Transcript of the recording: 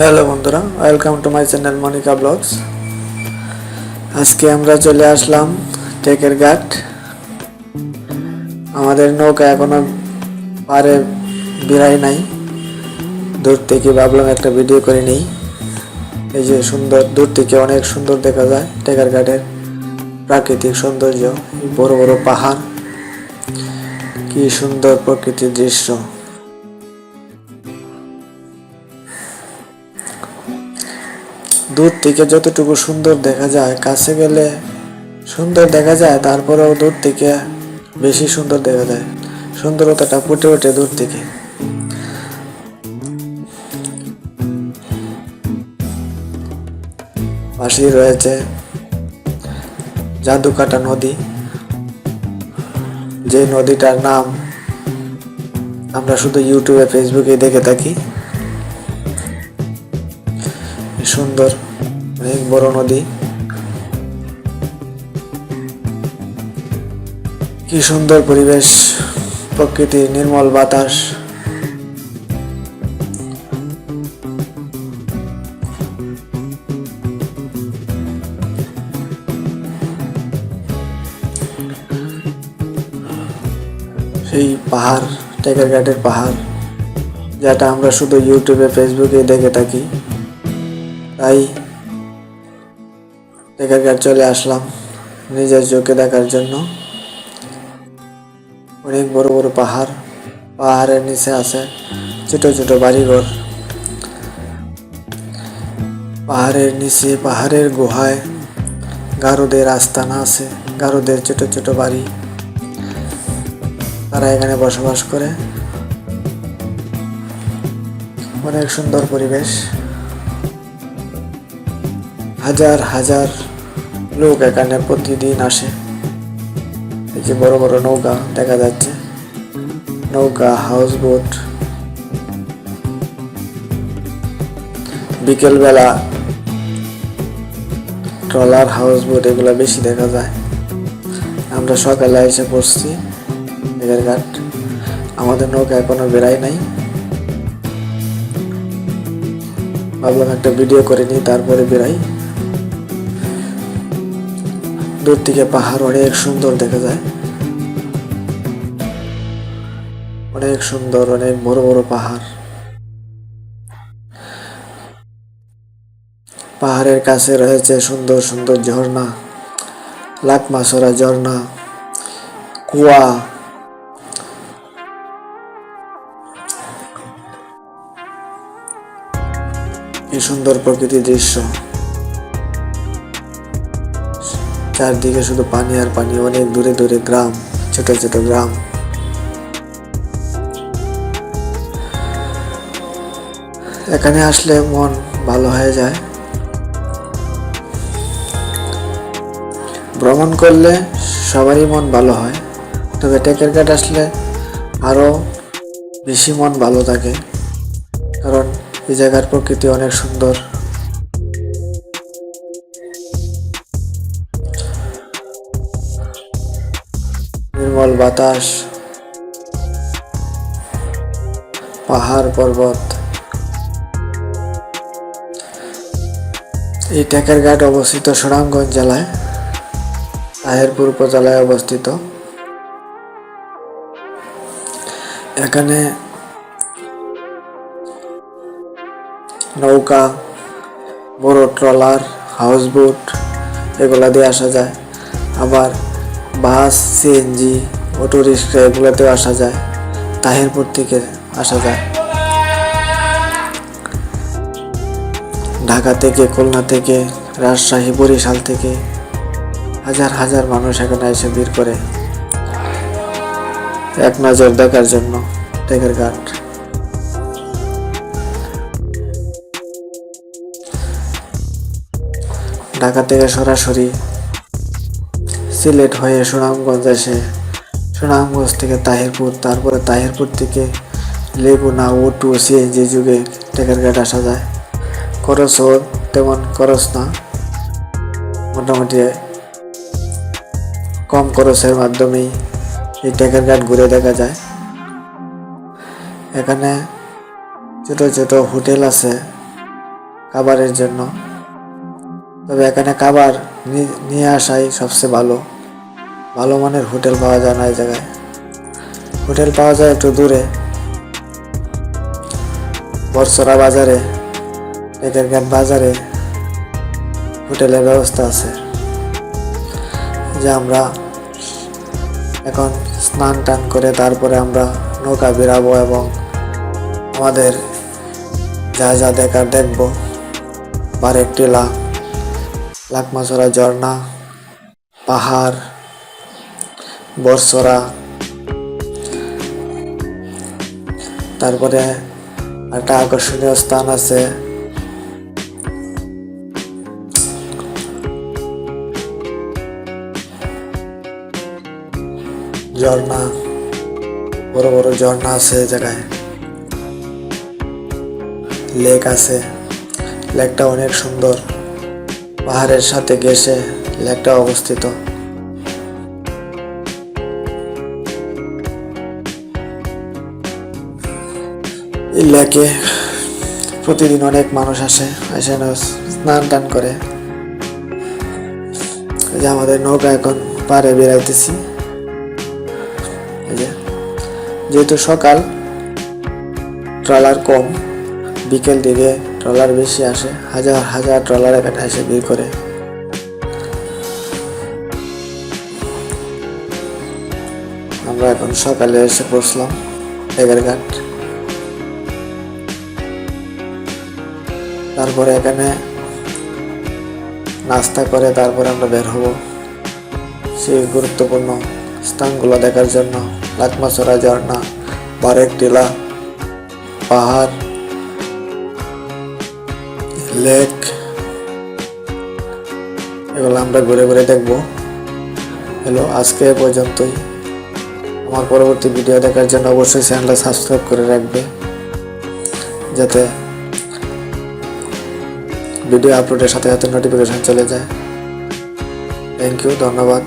Hello বন্ধুরা welcome to my channel Monika blogs আজকে আমরা চলে আসলাম টেকের ঘাট। আমাদের নৌকা এখনও পারে বিড়াই নাই। দূর থেকে ভাবলাম একটা ভিডিও করে নিই। এই যে সুন্দর, দূর থেকে অনেক সুন্দর দেখা যায় টেকার ঘাটের প্রাকৃতিক সৌন্দর্য। বড় বড় পাহাড়। কি সুন্দর প্রকৃতির দৃশ্য। দূর থেকে যতটুকু সুন্দর দেখা যায়, কাছে গেলে সুন্দর দেখা যায়, তারপরেও দূর থেকে বেশি সুন্দর দেখা যায়। সুন্দরতাটা ফুটে ওঠে দূর থেকে। পাশেই রয়েছে জাদুকাটা নদী। যে নদীটার নাম আমরা শুধু ইউটিউবে ফেসবুকে দেখে থাকি। সুন্দর। অনেক বড় নদী। কি সুন্দর পরিবেশ, প্রকৃতি, নির্মল বাতাস। সেই পাহাড় টাইগার ঘাটের পাহাড়, যেটা আমরা শুধু ইউটিউবে ফেসবুকে দেখে থাকি। তাই দেখার চলে আসলাম নিজের চোখে দেখার জন্য। অনেক বড় বড় পাহাড়, পাহাড়ের নিচে আছে ছোট ছোট বাড়িঘর। পাহাড়ের নিচে, পাহাড়ের গুহায় গারোদের আস্তানা আছে, গারোদের ছোট ছোট বাড়ি। তারা এখানে বসবাস করে। অনেক সুন্দর পরিবেশ। হাজার হাজার লোক এখানে প্রতিদিন আসে। যে বড় বড় নৌকা দেখা যাচ্ছে। নৌকা হাউস বোট বিকেলবেলা ট্রলার হাউস বোট এগুলো বেশি দেখা যায়। আমরা সকালে এসে পড়ছি ঘাট। আমাদের নৌকা এখনও বেড়াই নাই। ভাবলাম একটা ভিডিও করে নিই, তারপরে বেরাই দূর থেকে পাহাড় অনেক সুন্দর দেখা যায়। অনেক সুন্দর, অনেক বড় বড় পাহাড়। পাহাড়ের কাছে রয়েছে সুন্দর সুন্দর ঝর্ণা লাকমাসরা ঝর্ণা, কুয়া। কি সুন্দর প্রকৃতির দৃশ্য। চারদিকে শুধু পানি আর পানি, অনেক দূরে দূরে গ্রাম, ছোট ছোট গ্রাম। এখানে আসলে মন ভালো হয়ে যায়। ভ্রমণ করলে সবারই মন ভালো হয়, তবে টেকের ঘাট আসলে আরও বেশি মন ভালো থাকে, কারণ এই জায়গার প্রকৃতি অনেক সুন্দর। বাতাস, পাহাড় পর্বত। এই টেকের ঘাট অবস্থিত সুনামগঞ্জ জেলায়, তাহেরপুর উপজেলায় অবস্থিত। এখানে নৌকা, বড় ট্রলার হাউস বোট এগুলা দিয়ে আসা যায়। আবার বাস, সিএনজি অটো রিক্সা এগুলোতেও আসা যায়। তাহিরপুর থেকে আসা যায়। ঢাকা থেকে খুলনা থেকে, রাজশাহী, বরিশাল থেকে হাজার হাজার মানুষ এখানে এসে ভিড় করে। এক নজর দেখার জন্য টেকের ঘাট। ঢাকা থেকে সরাসরি সিলেট হয়ে সুনামগঞ্জ আসে সুনামগঞ্জ থেকে তাহিরপুর, তারপরে তাহিরপুর থেকে লেগুনা ওটু সিএনজি যুগে টেকার ঘাট আসা যায়। খরচও তেমন খরচ না। মোটামুটি কম খরচের মাধ্যমেই এই টেকার ঘাট ঘুরে দেখা যায়। এখানে ছোট ছোট হোটেল আছে খাবারের জন্য। তবে এখানে খাবার নিয়ে আসাই সবচেয়ে ভালো। ভালো মানের হোটেল পাওয়া যায় না এই জায়গায়। হোটেল পাওয়া যায় একটু দূরে। বর্ষরা বাজারে টেকেরঘাট বাজারে হোটেলের ব্যবস্থা আছে। যে আমরা এখন স্নান টান করে তারপরে আমরা নৌকা বেরাবো এবং আমাদের যা যা দেখার দেখব। বারেক টিলা, লাকমাছড়া ঝর্ণা, পাহাড় বর্ষরা তারপরে একটা আকর্ষণীয় স্থান আছে। ঝর্ণা, বড় বড় ঝর্ণা আছে জায়গায়। লেক আছে। লেকটা অনেক সুন্দর। পাহাড়ের সাথে ঘেসে লেকটা অবস্থিত। লেকে প্রতিদিন অনেক মানুষ আসে এসে স্নান টান করে। যে আমাদের নৌকা এখন পারে বেড়াইতেছি। যেহেতু সকাল, ট্রলার কম, বিকেল দিকে ট্রলার বেশি আসে, হাজার হাজার ট্রলার এখানে এসে ভিড় করে। আমরা এখন সকালে এসে পৌঁছলাম ঘাট তারপরে এখানে নাস্তা করে তারপরে আমরা বের হব। সেই গুরুত্বপূর্ণ স্থানগুলো দেখার জন্য লাকমাছড়া ঝর্ণা, বারেক টিলা, পাহাড়, লেক, এগুলো আমরা ঘুরে ঘুরে দেখব। হ্যালো, আজকে পর্যন্তই। আমার পরবর্তী ভিডিও দেখার জন্য অবশ্যই চ্যানেলটা সাবস্ক্রাইব করে রাখবে, যাতে ভিডিও আপলোডের সাথে সাথে নোটিফিকেশান চলে যায়। থ্যাংক ইউ ধন্যবাদ।